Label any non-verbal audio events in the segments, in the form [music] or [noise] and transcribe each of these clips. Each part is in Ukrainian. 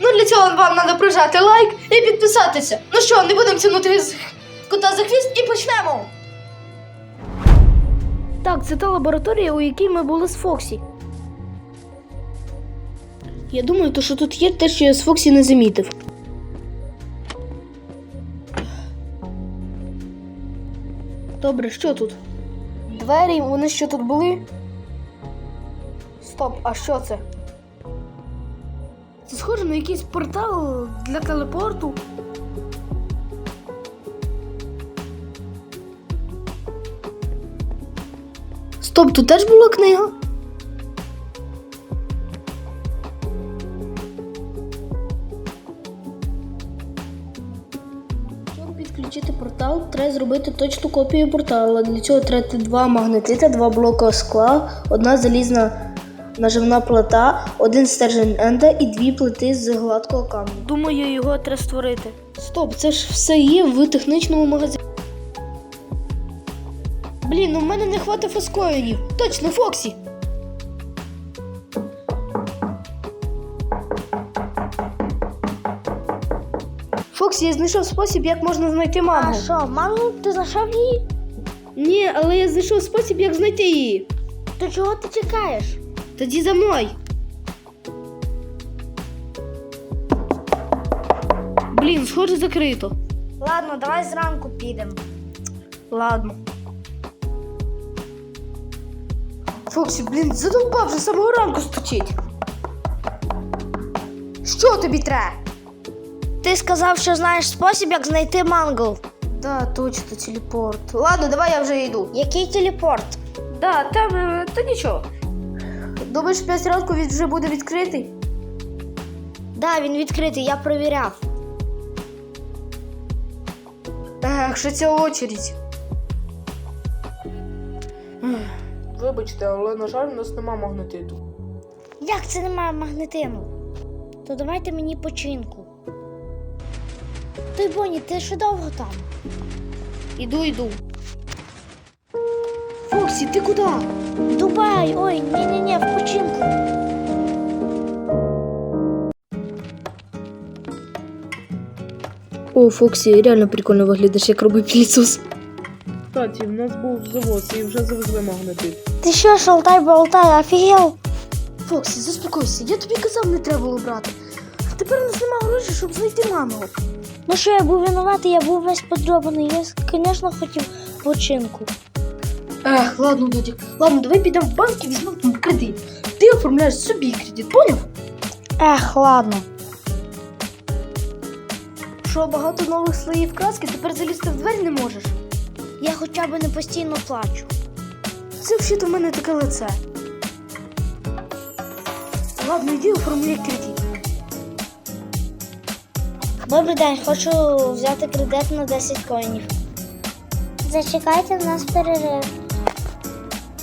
Ну для цього вам треба прожати лайк і підписатися. Ну що, не будемо тягнути з кота за хвіст і почнемо. Так, це та лабораторія, у якій ми були з Фоксі. Я думаю, то, що тут є те, що я з Фоксі не замітив. Добре, що тут? Двері, вони що тут були? Стоп, а що це? Схоже на якийсь портал для телепорту. Стоп, тут теж була книга? Щоб підключити портал, треба зробити точну копію портала. Для цього треба два магнетита, два блока скла, одна залізна наживна плита, один стержень енда і дві плити з гладкого каменю. Думаю, його треба створити. Стоп, це ж все є в технічному магазині. Блін, ну в мене не хватить фоскоїнів. Точно, Фоксі. Фоксі, я знайшов спосіб, як можна знайти маму. А що, маму, ти знайшов її? Ні, але я знайшов спосіб, як знайти її. То чого ти чекаєш? Тоді за мною. Блін, схоже, закрито. Ладно, давай зранку підемо. Ладно. Фоксі, блін, задовбав вже самого ранку стучить. Що тобі треба? Ти сказав, що знаєш спосіб, як знайти мангл. Да, точно, телепорт. Ладно, давай я вже йду. Який телепорт? Да, там, е, та нічого. Думаєш, 5 ранку він вже буде відкритий? Да, він відкритий, я провіряв. Ех, що ця очередь. Вибачте, але на жаль, у нас нема магнетиту. Як це немає магнетину? То давайте мені починку. Той Боні, ти ще довго там? Іду, іду. Фоксі, ти куди? В Дубай, ой, ні-ні-ні, в починку. О, Фоксі, реально прикольно виглядаєш, як робить пілісос. Кстати, в нас був завод і вже завезли магнетит. Ти що, шалтай болтай, офігел? Фоксі, заспокойся, я тобі казав, не треба було брати. А тепер у нас немає грошей, щоб знайти маму. Ну що, я був винуватий, я був весь подрьобаний. Я, звісно, хотів починку. Ех, ладно, Додік. Ладно, давай підемо в банк і візьмемо там кредит. Ти оформляєш собі кредит, поняв? Ех, ладно. Що багато нових слоїв краски, тепер залізти в двері не можеш. Я хоча б не постійно плачу. Це взагалі в мене таке лице. Ладно, йди оформляй кредит. Добрий день, хочу взяти кредит на 10 коїнів. Зачекайте, в нас перерив.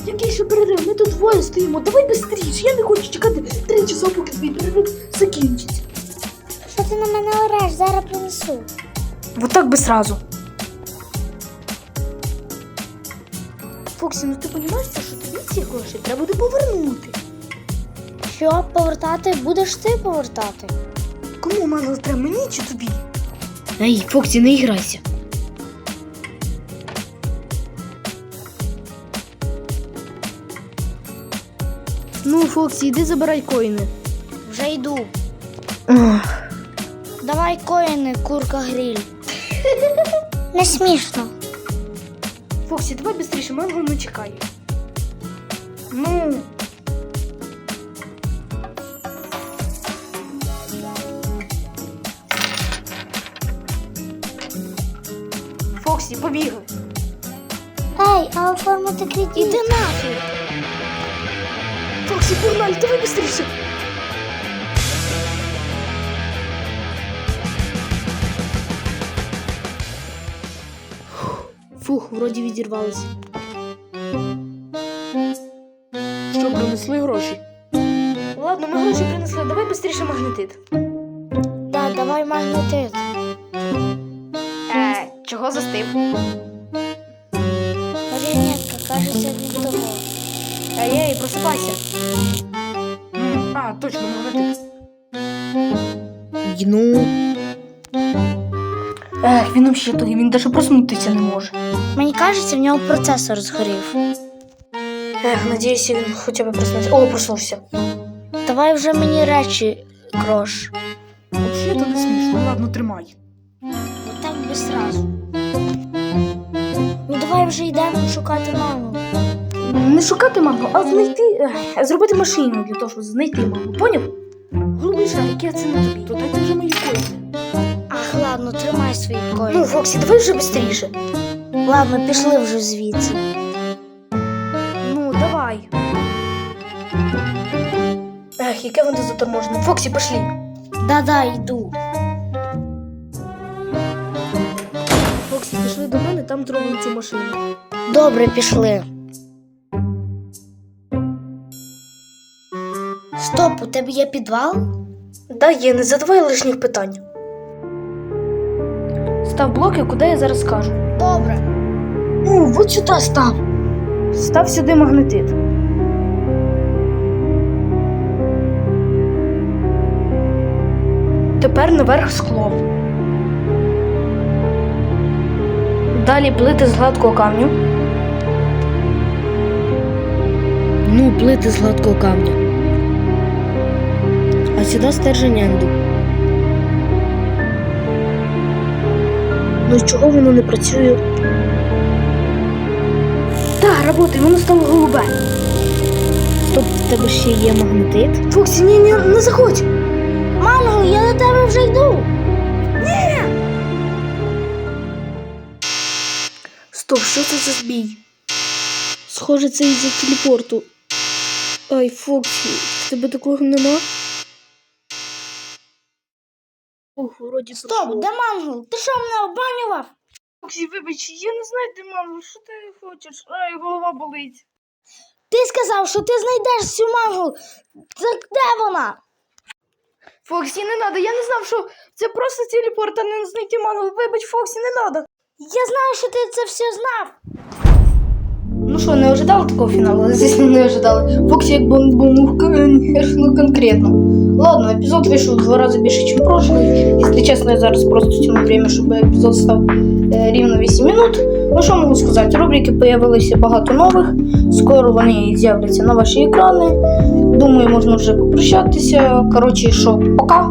Який ще перерив? Ми тут двоє стоїмо. Давай швидше. Я не хочу чекати три часа, поки твій перерив закінчиться. Що ти на мене ореш? Зараз принесу. Вот так би сразу. Фоксі, ну ти розумієш, що тобі ці гроші треба буде повернути. Що, повертати? Будеш ти повертати? Кому мало треба мені чи тобі? Ей, Фоксі, не іграйся. Ну, Фоксі, йди забирай коїни. Вже йду. Давай коїни, курка гриль. [laughs] Не смішно. Фоксі, давай швидше, манго не чекає. Ну. Фоксі, побігай. Ей, а оформити кредит? Іди нафіг. Фоксі, погнали, давай. Фух, вроді відірвалися. Що принесли гроші? Ладно, ми гроші принесли, давай швидше магнетит. Да, давай магнетит. Е, чого застив? Маріонетка, кажеться, він того. Просипайся. А, точно, магнетит. Ай, ну. Ех, він ще той, він навіть проснутися не може. Мені кажеться, в нього процесор згорів. Ех, надіюся, він хоча б проснувся. О, проснувся. Давай вже мені речі, крош. Взагалі то не смішно. Ладно, тримай. Так би сразу. Ну давай вже йдемо шукати маму. Не шукати маму, а знайти. зробити машину для того, щоб знайти маму. Поняв? Голубий шарик, я це не тобі. То дайте вже мої коїни. Ах, ладно, тримай свої Ну. Фоксі, давай вже швидше. Ладно, пішли вже звідси. Ну, давай. Ех, яке воно заторможене. Фоксі, пошли. Да-да, йду. Фоксі, пішли до мене, там зробимо цю машину. Добре, пішли. Стоп, у тебе є підвал? Да, є, не задавай лишніх питань. Став блоки, куди я зараз скажу. Добре. Ну, от сюди став. Став сюди магнетит. Тепер наверх скло. Далі плити з гладкого камню. Ну, плити з гладкого камня. А сюди стержень енду. Ну чого воно не працює? Так, работає, воно стало голубе. Стоп, в тебе ще є магнетит? Фоксі, ні, ні, не заходь. Мамо, я до тебе вже йду. Стоп, що це за збій? Схоже, це із-за телепорту. Ай, Фоксі, в тебе такого нема? Ох, вроді Стоп, де мангл? Ти що мене обманював? Фоксі, вибач, я не знаю, де мама, що ти хочеш? Ай, голова болить. Ти сказав, що ти знайдеш цю мангл. Так де вона? Фоксі, не надо, я не знав, що це просто телепорт, а не знайти мангу. Вибач, Фоксі, не надо. Я знаю, що ти це все знав. Ну що, не ожидали такого фіналу? Звісно, не ожидали. Фоксі як бомбанув, ну конкретно. Ладно, епізод вийшов в два рази більше, ніж прошлий. Якщо чесно, я зараз просто тяну время, щоб епізод став е, рівно 8 минут. Ну що можу сказати? Рубрики появилися багато нових. Скоро вони з'являться на ваші екрани. Думаю, можна вже попрощатися. Коротше, що, пока.